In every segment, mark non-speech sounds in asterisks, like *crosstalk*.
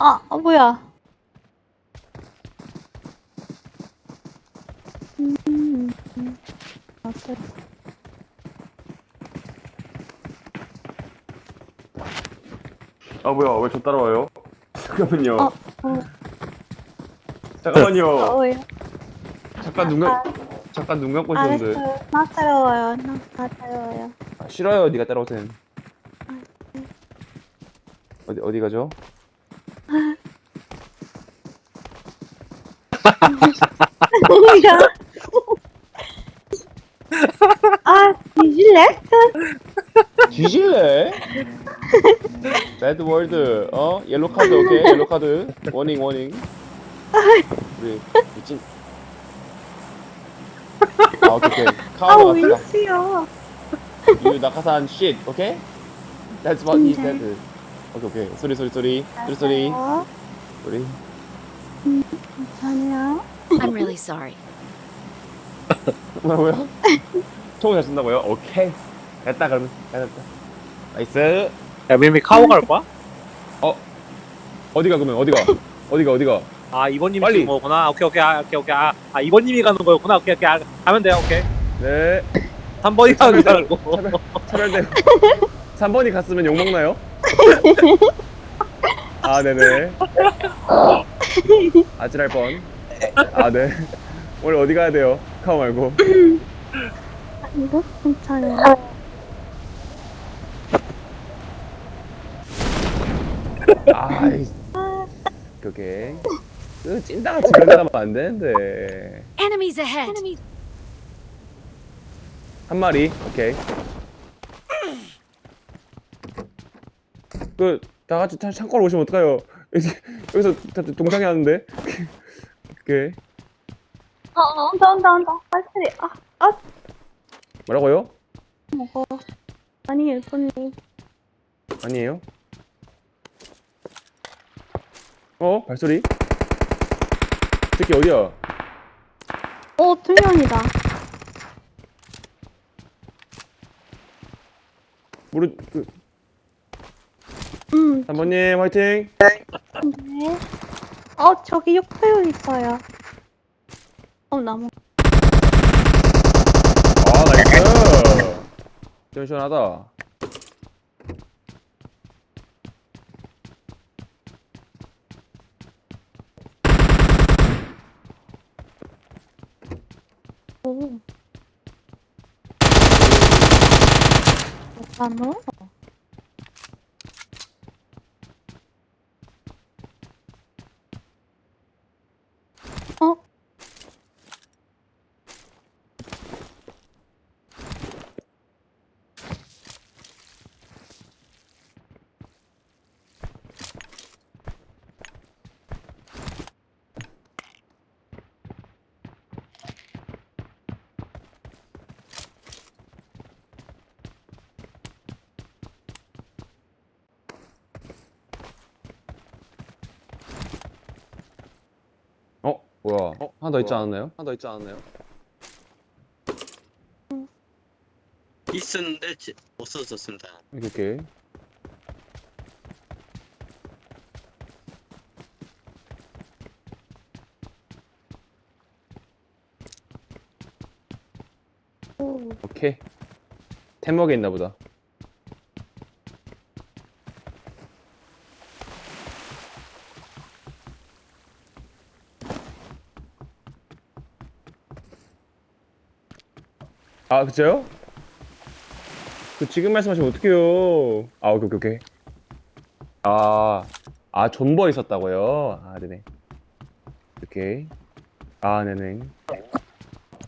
아, 어, 뭐야. 음, 음, 음. 아. 아 뭐야 왜 저 따라와요? *laughs* 잠깐만요. 어, 어, 잠깐만요. 어, 왜요? 잠깐 눈 감, 잠깐 눈 감고 있었는데. 알았어요. 나 따라와요. 나, 나 따라와요. 아, 싫어요. 네가 따라오세요. 어디 어디 가죠? 뭐야? 아, 뒤질래? *laughs* 배드 월드. 어? 옐로 카드 오케이. 옐로 카드. 워닝 워닝. 우리 미친. 아 오케이 오케이. 아, 카우가 왜 났다. 있어요? You 낙하산 shit. 오케이? That's what he said. 오케이 오케이. 소리 소리 소리. 소리 소리. 어, 소리. 괜찮아요? I'm really sorry. 뭐라고요? *laughs* 총을 잘 쏜다고요? 오케이. 됐다 그러면. 됐다. 나이스. 야, 미미 카오 갈 거야? 어디가 그러면 어디가? *laughs* 어디가 어디가? 아, 이번님이 빨리. 지금 거구나. 오케이, 오케이, 아, 오케이, 오케이. 아, 아 이번님이 가는 거였구나. 오케이, 오케이. 아, 가면 돼요, 오케이. 네. 3번이 가는 기다리고. 차별 차별대. 3번이 *laughs* 갔으면 욕 먹나요? *laughs* 아 네네. 아찔할 뻔. 아 네. 오늘 어디 가야 돼요? 카오 말고. 아, 이거 괜찮아요. 아이. 그게. 그 찐따같이 그러다 가면 안 되는데. Enemies ahead. 한 마리. 오케이. 그 다 같이 차- 창고로 오시면 어떡해요? 여기- *laughs* 여기서 다 동상이 하는데. *laughs* 오케이. 어, 어, 온다, 온다, 온다. 빨리, 아, 아, 뭐라고요? 먹어. 아니, 일본님. 아니에요? 어? 발소리? 새끼 어디야? 어, 두 명이다. 모르 그 음, 3번님 화이팅! 네. 어, 저기 육배우 있어요. 어, 나무. 아 나이스! 좀 시원하다 오. 나무? 어? 어? 뭐야 하나 더 있지 않았나요? 하나 더 있지 않았나요? 있었는데 지- 못 썼었습니다. 이렇게 이렇게 오. 오케이 템먹에 있나 보다 아 그쳐요? 그 지금 말씀하시면 어떡해요 아 오케이 오케이 오케이 아, 아 존버 있었다고요? 아 네네 오케이 아 네네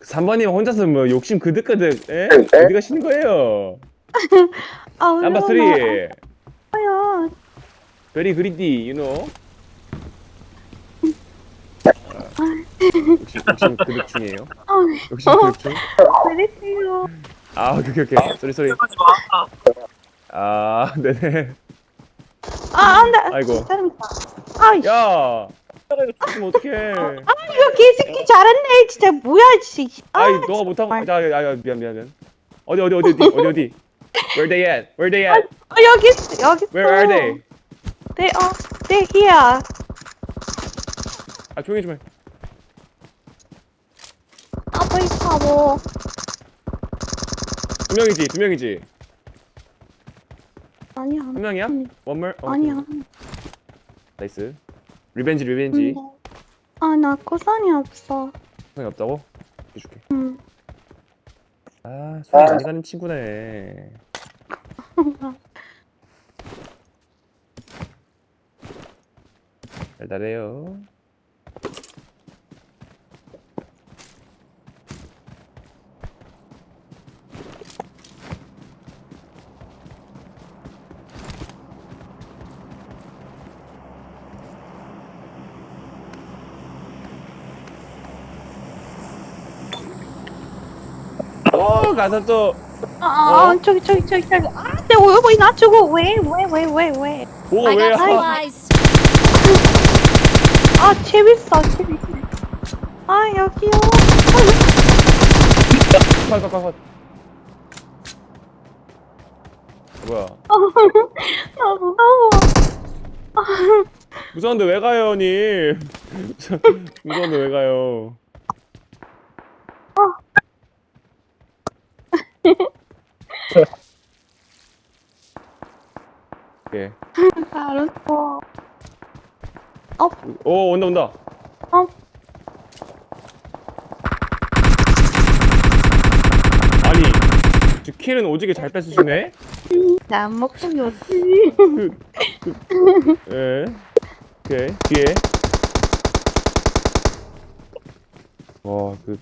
3번님 혼자서 뭐 욕심 그득그득 에? 어디 가시는 거예요? *laughs* 아, 넘버 3 어요. very greedy you know 아, 욕심, 욕심 그득 중이에요 아, 욕심 그득 중? 그랬어요. 아 오케이 오케이 오케이 쏘리 쏘리 하지 마. 아 *laughs* 네네 아, 안 돼. 아이고. 사람 있다. 아 이, 야 어떡해 이거 개새끼 잘했네. 진짜 뭐야, 진짜. 아, 아이 너가 못한 거 야, 야, 야, 미안 미안 미안 어디 어디 어디 어디 어디 어디 Where they at? Where they at? 어, 여기 있어, 여기 있어. Where are they? They are. They're here. 아 조용히 좀 해. 아빠 이 바보. 두 명이지 두 명이지. 아니야. 한 명이야? 아니, One more. 어, 아니야. 나이스. 리벤지 리벤지. 근데- 아, 나 구상이 없어. 상이 없다고? 해줄게. 응. 아, 손 많이 가는 친구네. *laughs* 달달해요. 어, 가서 또. 아, 아, 어? 저기, 저기, 저기, 저기. 아, 내 얼굴이 나 저거 왜, 왜, 왜, 왜, 왜. 오, I 왜? got 아, supplies. 아, 재밌어, 재밌어. 아, 여기요. 컷, 컷, 컷, 컷. 뭐야? 아, 무서워. 무서운데 왜 가요, 님? *laughs* 무서운데 왜 가요? 오케이. 알았어. 오, 온다, 온다. 어? 아니, 저 킬은 오지게 잘 뺏으시네? 나 목소리 어디? 그, 그, *laughs* 예. 오케이, 뒤에. 와, 그.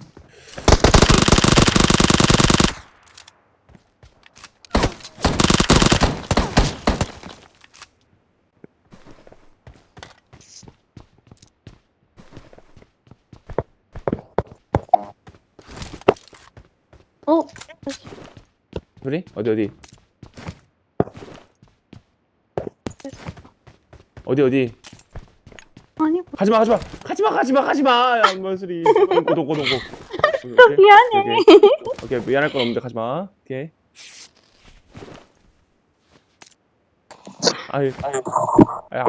어? 소리? 어디, 어디? 어디, 어디? 아니, 가지마, 가지마! 가지마, 가지마, 가지마! 야, 뭔 소리. 고동, 고동, 고동. 미안해. 오케이, 오케이, 미안할 건 없는데 가지마. 오케이. 아유, 야,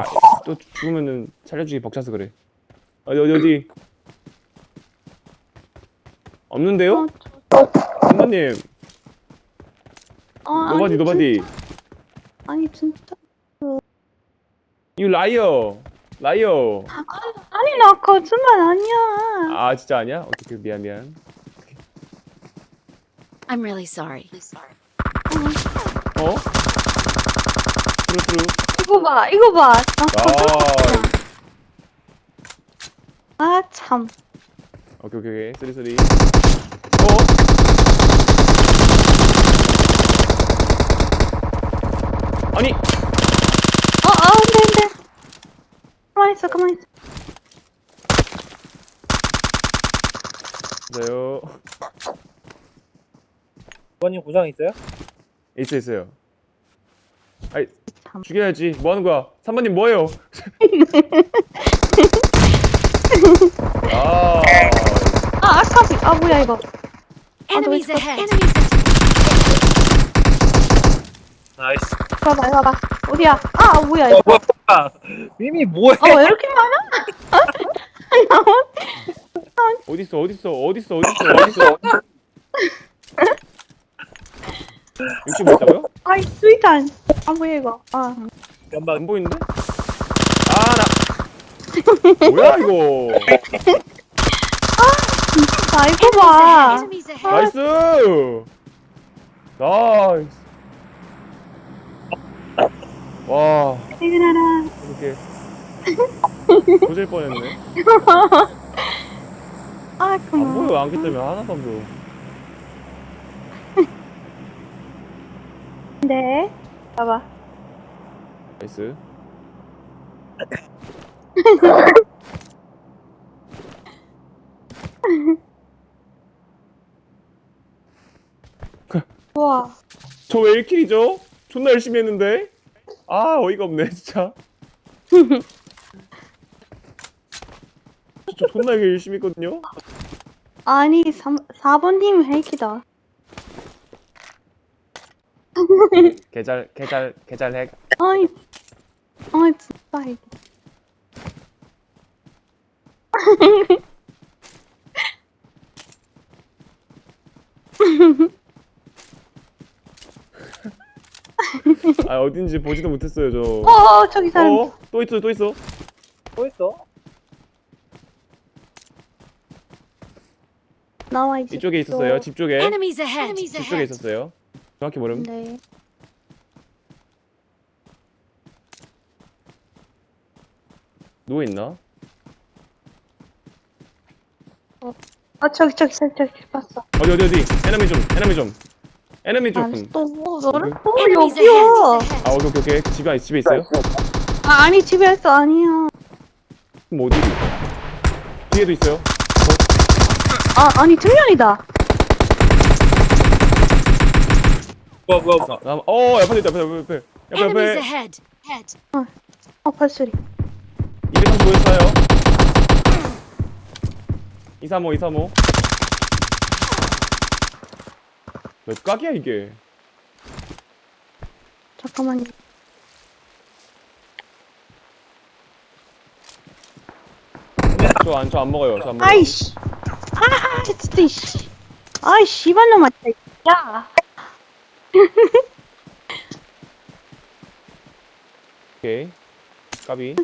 또 죽으면은 살려주기 벅차서 그래. 어디, 어디, 어디? 없는데요? 어, 선배님, 어, 노바디, 아니, 노바디. 진짜. 아니, 진짜. You liar. liar. 아니, 나 거짓말 아니야. 아, 진짜 아니야? 오케이, 오케이, 미안, 미안. I'm really sorry. 어? 트루, 트루. 이거 봐, 이거 봐. 나 거짓말. 아, 아, 참. 오케이, 오케이, 오케이. 쓰리, 쓰리. 어? 아니, 어, 아, 안 돼, 안 돼. 가만히 있어, 가만히 있어. 맞아요. 부모님 구상 있어요? 있어, 있어요. 아이, 참. 죽여야지. 뭐 하는 거야? 3번님 뭐예요? *laughs* 아, 아, 아까비. 아, 뭐야, 이거. Enemies wait, ahead. 나이스. 봐봐, 이거 봐. 어디야? 아, 뭐야, 어, 이거. 뭐야? 미미 뭐해? 아, 왜 이렇게 많아? *laughs* 어딨어, 어딨어, 어딨어, 어딨어, 어딨어. 60 있다고요? 아이, 스위탄. 아, 뭐야, 이거. 아. 연막 안 보이는데? 아, 나. 뭐야, 이거. 자, 이거 봐. Enemies ahead. 나이스! 나이스. 와, 이거라. 이렇게. 도질 뻔했네. *laughs* 아, 안 그만. 보여, 안기 때문에 하나도 안 보여. *laughs* 네. 봐봐. 나이스. *laughs* 우와. 저 왜 1킬이죠? 존나 열심히 했는데? 아, 어이가 없네, 진짜. 저 존나 열심히 했거든요? 아니, 3, 4번님 핵이다. 개잘, 개잘, 개잘 핵. 아니, 아 진짜 이 *laughs* 게. 아 어딘지 보지도 못했어요 저. 어 저기 사람. 어? 또 있어 또 있어. 또 있어? 나와 이제. 이쪽에 있었어요. 집 쪽에. Enemies ahead. 집 쪽에 있었어요. 정확히 모름. 네. 누워 있나? 아 저기 저기 저기 저기 봤어. 어디 어디 어디. 에너미 좀. 에너미 좀. 에너미 좀. 알았어. 또 뭐, 너를 또 Enemies 여기요. 아 오케이 오케이 오케이. 집에 집에 있어요? 아 아니 집에 있어 아니야. 어디? 뒤에도 있어요. 아 아니 정면이다. 뭐야 뭐야 뭐야 나, 어 옆에 있다 옆에 옆에 옆에 옆에 Enemies 옆에 ahead. Head. 어 발소리. 235 있어요. 235 235. 몇 각이야 이게? 잠깐만요. 저안저안 먹어요. 저안 먹어요. 아이씨. 아 진짜 이씨. 아이 씨발놈아 진짜. 야. *laughs* 오케이. 까비.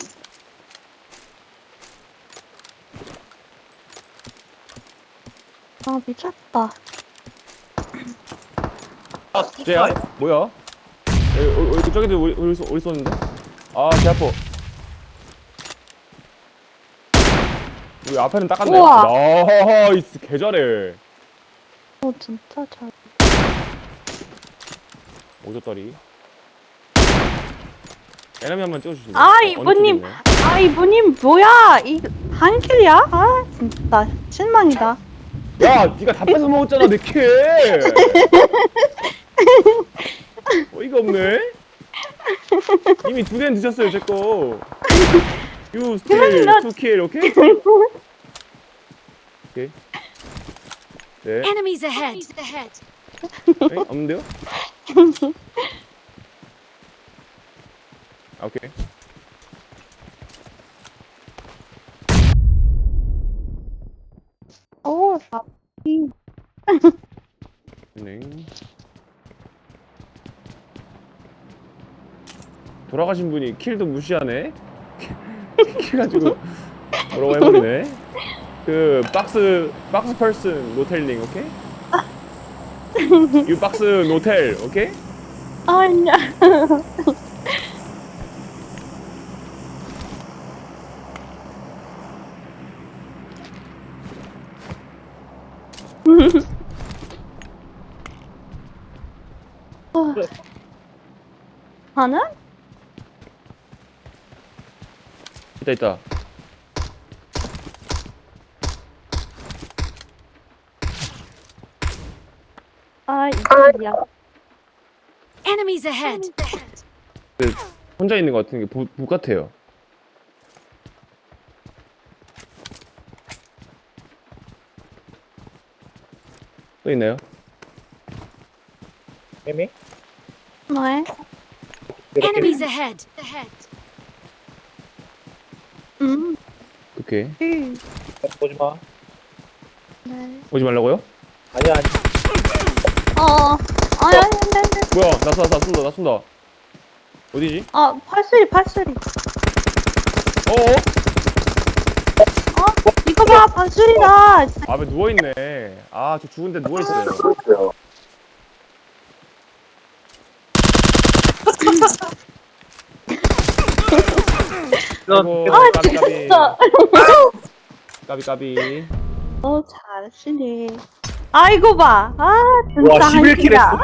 아 미쳤다. 쟤야? 뭐야? 여기, 어, 어, 저기도 우리 우리 쏘- 우리 쏘는데? 아, 제 아파. 우리 앞에는 닦았네. 우와. 나이스, 개 잘해. 어 진짜 잘. 오졌다리. 에너미 한번 찍어주실래요? 아, 있나요? 아 이분님 뭐야? 이 한킬이야? 아 진짜 실망이다. 야, 네가 다 뺏어 먹었잖아, 내 킬. 어이가 없네. 이미 두 개는 드셨어요, 제 거. You two kill, 오케이? 오케이. 네. Enemies ahead. 에? 없는데요? *laughs* 아, 오케이. 오 아, 네. 돌아가신 분이 킬도 무시하네? *laughs* 킬 가지고 뭐라고 해버리네? 그 박스 박스 퍼슨 노텔링 오케이? 유 박스 노텔 오케이? 아니야. 하는? 있다 있다 아 이거야. Enemies ahead. 혼자 있는 것 같은 게 부, 부 같아요 또 있나요? 에미? 뭐해? Enemies ahead. Ahead. 음. 오케이 음. 보지 마 네. 오지 말라고요? 아니야 아니 어. 아니 아니 아니 아니. 뭐야 나 쏜다 나 쏜다 나 쏜다 어디지? 아 팔소리 팔소리. 어어? 어? 봐 팔소리다. 앞에 누워있네 아 저 죽은데 누워있어요 넌 아이고 아 까비 까비 진짜. 까비 까비 어 잘하시네. 아이고 봐. 아 진짜 와, 11킬 한끼야.